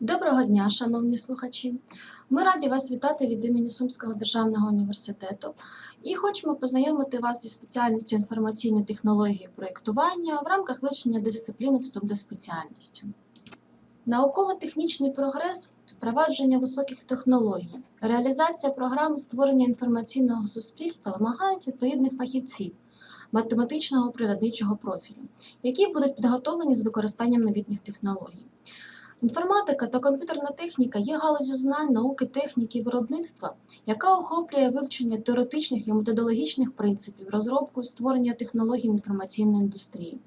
Доброго дня, шановні слухачі! Ми раді вас вітати від імені Сумського державного університету і хочемо познайомити вас зі спеціальністю інформаційні технології проєктування в рамках вивчення дисципліни вступ до спеціальності. Науково-технічний прогрес, впровадження високих технологій, реалізація програм створення інформаційного суспільства вимагають відповідних фахівців математичного природничого профілю, які будуть підготовлені з використанням новітніх технологій. Інформатика та комп'ютерна техніка є галузю знань, науки, техніки і виробництва, яка охоплює вивчення теоретичних і методологічних принципів, розробку і створення технологій інформаційної індустрії.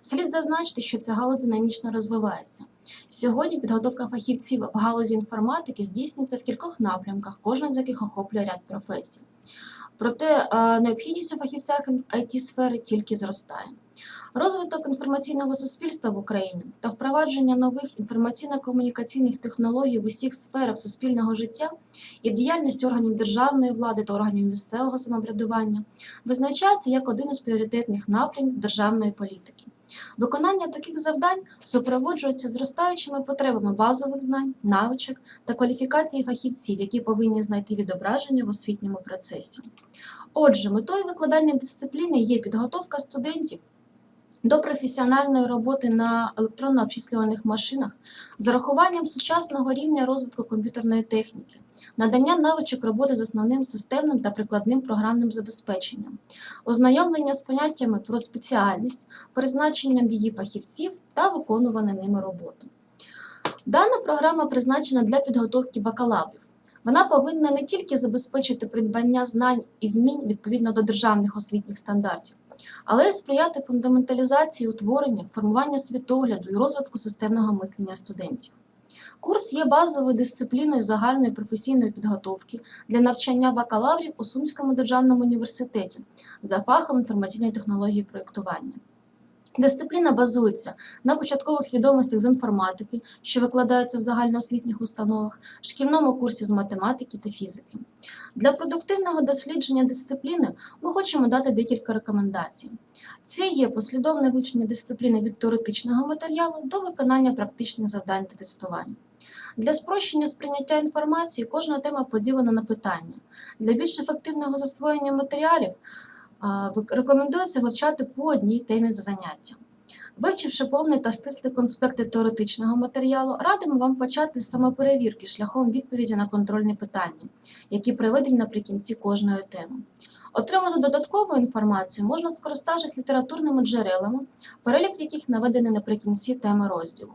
Слід зазначити, що ця галузь динамічно розвивається. Сьогодні підготовка фахівців в галузі інформатики здійснюється в кількох напрямках, кожна з яких охоплює ряд професій. Проте е, необхідність у фахівцях it сфери тільки зростає. Розвиток інформаційного суспільства в Україні та впровадження нових інформаційно-комунікаційних технологій в усіх сферах суспільного життя і в діяльності органів державної влади та органів місцевого самоврядування визначається як один із пріоритетних напрямів державної політики. Виконання таких завдань супроводжується зростаючими потребами базових знань, навичок та кваліфікації фахівців, які повинні знайти відображення в освітньому процесі. Отже, метою викладання дисципліни є підготовка студентів до професіональної роботи на електронно-обчислюваних машинах з урахуванням сучасного рівня розвитку комп'ютерної техніки, надання навичок роботи з основним системним та прикладним програмним забезпеченням, ознайомлення з поняттями про спеціальність, призначенням її фахівців та виконувану ними роботу. Дана програма призначена для підготовки бакалаврів. Вона повинна не тільки забезпечити придбання знань і вмінь відповідно до державних освітніх стандартів, але й сприяти фундаменталізації утворення, формування світогляду і розвитку системного мислення студентів. Курс є базовою дисципліною загальної професійної підготовки для навчання бакалаврів у Сумському державному університеті за фахом інформаційної технології проєктування. Дисципліна базується на початкових відомостях з інформатики, що викладаються в загальноосвітніх установах, шкільному курсі з математики та фізики. Для продуктивного дослідження дисципліни ми хочемо дати декілька рекомендацій. Це є послідовне вивчення дисципліни від теоретичного матеріалу до виконання практичних завдань та тестувань. Для спрощення сприйняття інформації кожна тема поділена на питання. Для більш ефективного засвоєння матеріалів рекомендується вивчати по одній темі за заняття. Вивчивши повний та стислий конспекти теоретичного матеріалу, радимо вам почати з самоперевірки шляхом відповіді на контрольні питання, які приведені наприкінці кожної теми. Отримати додаткову інформацію можна скориставшись літературними джерелами, перелік яких наведений наприкінці теми розділу.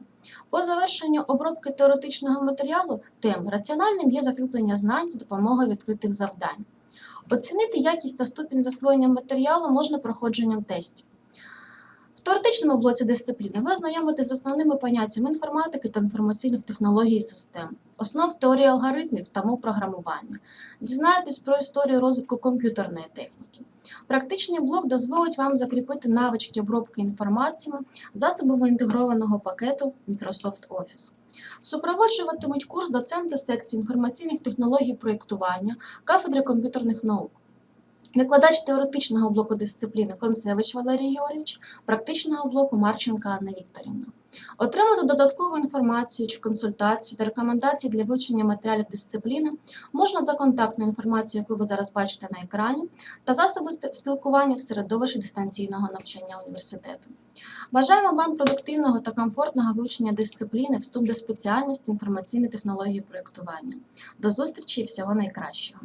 По завершенню обробки теоретичного матеріалу тем раціональним є закріплення знань з допомогою відкритих завдань. Оцінити якість та ступінь засвоєння матеріалу можна проходженням тестів. В теоретичному блоці дисципліни ви ознайомитесь з основними поняттями інформатики та інформаційних технологій і систем, основ теорії алгоритмів та мов програмування, дізнаєтесь про історію розвитку комп'ютерної техніки. Практичний блок дозволить вам закріпити навички обробки інформаціями засобами інтегрованого пакету Microsoft Office. Супроводжуватимуть курс доценти секції інформаційних технологій проєктування кафедри комп'ютерних наук. Викладач теоретичного блоку дисципліни Концевич Валерій Георгійович, практичного блоку Марченка Анна Вікторівна. Отримати додаткову інформацію чи консультацію та рекомендації для вивчення матеріалів дисципліни можна за контактною інформацією, яку ви зараз бачите на екрані, та засоби спілкування в середовищі дистанційного навчання університету. Бажаємо вам продуктивного та комфортного вивчення дисципліни, вступ до спеціальності інформаційні технології проєктування. До зустрічі і всього найкращого!